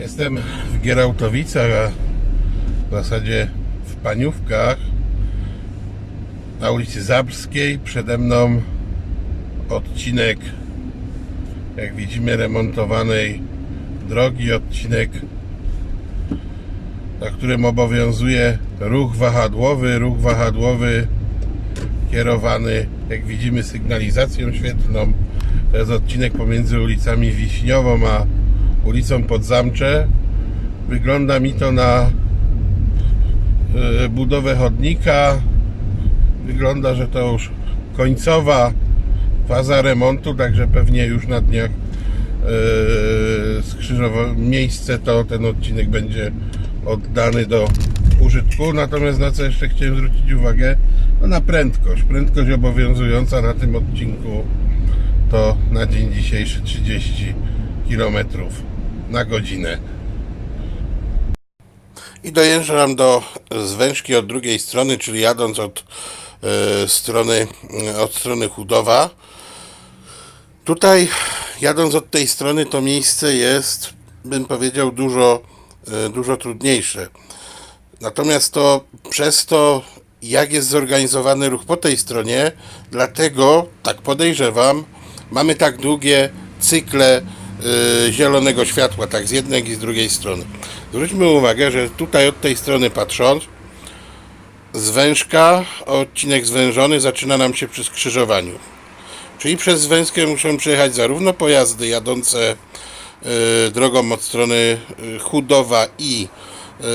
Jestem w Gierałtowicach, a w zasadzie w Paniówkach na ulicy Zabrskiej. Przede mną odcinek, jak widzimy, remontowanej drogi, odcinek, na którym obowiązuje ruch wahadłowy. Ruch wahadłowy kierowany, jak widzimy, sygnalizacją świetlną. To jest odcinek pomiędzy ulicami Wiśniową a ulicą Podzamcze. Wygląda mi to na e, budowę chodnika. Wygląda, że to już końcowa faza remontu, także pewnie już na dniach e, skrzyżowa- miejsce to ten odcinek będzie oddany do użytku. Natomiast na co jeszcze chciałem zwrócić uwagę, no na prędkość. Prędkość obowiązująca na tym odcinku to na dzień dzisiejszy 30 km na godzinę. I dojeżdżam do zwężki od drugiej strony, czyli jadąc od e, strony, od strony Chudowa. Tutaj, jadąc od tej strony, to miejsce jest, bym powiedział, dużo, e, dużo trudniejsze. Natomiast to przez to, jak jest zorganizowany ruch po tej stronie, dlatego, tak podejrzewam, mamy tak długie cykle y, zielonego światła, tak z jednej, i z drugiej strony. Zwróćmy uwagę, że tutaj od tej strony patrząc, zwężka, odcinek zwężony zaczyna nam się przy skrzyżowaniu. Czyli przez zwężkę muszą przejechać zarówno pojazdy jadące y, drogą od strony y, Chudowa i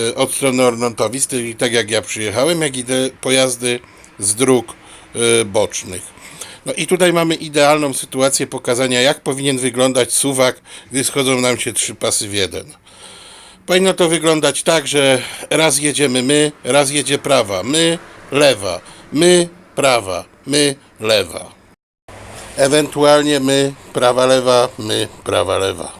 y, od strony Ornontowic, czyli tak jak ja przyjechałem, jak i te pojazdy z dróg y, bocznych. No i tutaj mamy idealną sytuację pokazania, jak powinien wyglądać suwak, gdy schodzą nam się trzy pasy w jeden. Powinno to wyglądać tak, że raz jedziemy my, raz jedzie prawa, my, lewa, my, prawa, my, lewa. Ewentualnie my, prawa, lewa, my, prawa, lewa.